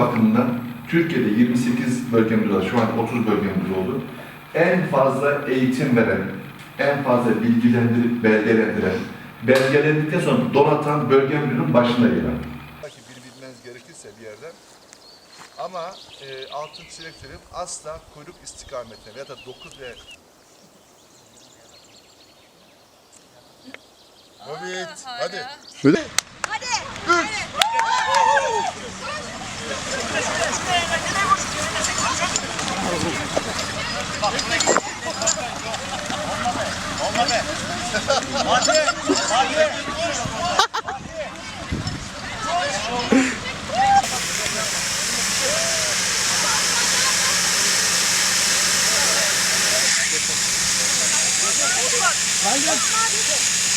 bakımından Türkiye'de 28 bölgemiz var. Şu an 30 bölgemiz oldu. En fazla eğitim veren, en fazla bilgilendirip belgelendiren, belgelendikten sonra donatan bölge müdürünün başında gelen. Belki biri bilmeniz gerekirse bir yerden. Ama e, altın çilek söyleyeyim asla kuyruk istikametine ya da 9 ve Evet, hadi. Şöyle.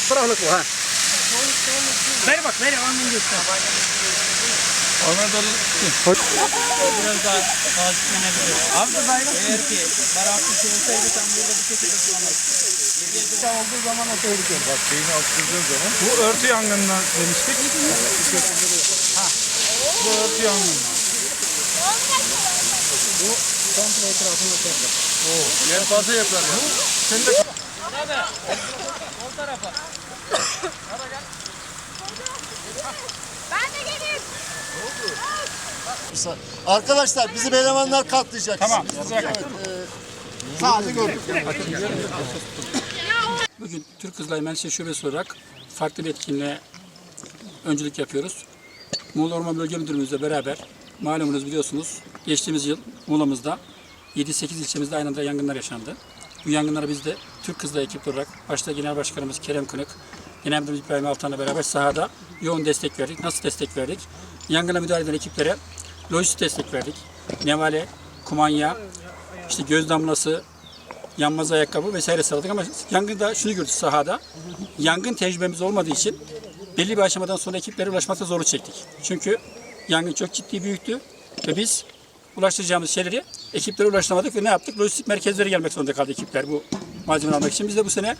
Taraflık bu ha. Ver bak ver anını göster. Anadolu. Biraz daha taziklenebilir. Abi de dayı Eğer ki baraklı şey olsaydı sen burada bir şekilde kullanırsın. Olduğu zaman o tehlikeli. Bak şeyini alttırdığın zaman Bu örtü yangından demiştik. Ha. Bu örtü yangından. Bu komple etrafını öterler. yer fazla yapar ya. Sen de O tarafa. Ben de geleyim. Arkadaşlar bizim elemanlar katlayacak. Tamam. Sadece gördük. Bugün Türk Kızılay Menşe Şubesi olarak farklı bir etkinliğe öncülük yapıyoruz. Muğla Orman Bölge Müdürümüzle beraber malumunuz biliyorsunuz geçtiğimiz yıl Muğla'mızda 7-8 ilçemizde aynı anda yangınlar yaşandı. Bu yangınlara biz de Türk Kızılay ekibi olarak başta Genel Başkanımız Kerem Kınık, Genel Müdürümüz İbrahim Altan'la beraber sahada yoğun destek verdik. Nasıl destek verdik? Yangına müdahale eden ekiplere lojistik destek verdik. Nevale, kumanya, işte göz damlası, yanmaz ayakkabı vesaire sağladık ama yangında şunu gördük sahada. Yangın tecrübemiz olmadığı için belli bir aşamadan sonra ekiplere ulaşmakta zorluk çektik. Çünkü yangın çok ciddi büyüktü ve biz ulaştıracağımız şeyleri ekiplere ulaştıramadık ve ne yaptık? Lojistik merkezlere gelmek zorunda kaldı ekipler bu malzemeleri almak için. Biz de bu sene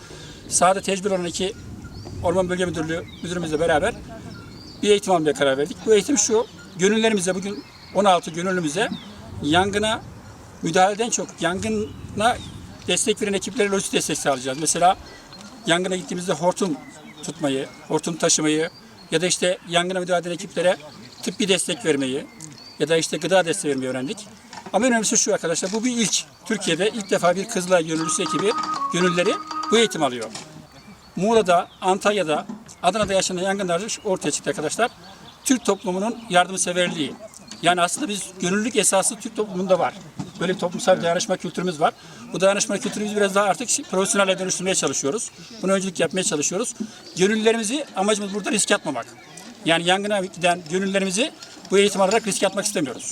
sahada tecrübeli olan iki Orman Bölge Müdürlüğü müdürümüzle beraber bir eğitim almaya karar verdik. Bu eğitim şu, gönüllerimize bugün 16 gönüllümüze yangına müdahaleden çok yangına destek veren ekiplere lojistik destek sağlayacağız. Mesela yangına gittiğimizde hortum tutmayı, hortum taşımayı ya da işte yangına müdahale eden ekiplere tıbbi destek vermeyi ya da işte gıda desteği vermeyi öğrendik. Ama en önemlisi şu arkadaşlar, bu bir ilk. Türkiye'de ilk defa bir Kızılay gönüllüsü ekibi gönülleri bu eğitim alıyor. Muğla'da, Antalya'da, Adana'da yaşanan yangınlarda şu ortaya çıktı arkadaşlar. Türk toplumunun yardımseverliği. Yani aslında biz gönüllülük esası Türk toplumunda var. Böyle bir toplumsal dayanışma kültürümüz var. Bu dayanışma kültürümüzü biraz daha artık profesyonelle dönüştürmeye çalışıyoruz. Buna öncülük yapmaya çalışıyoruz. Gönüllülerimizi amacımız burada risk atmamak. Yani yangına giden gönüllülerimizi bu eğitim alarak risk atmak istemiyoruz.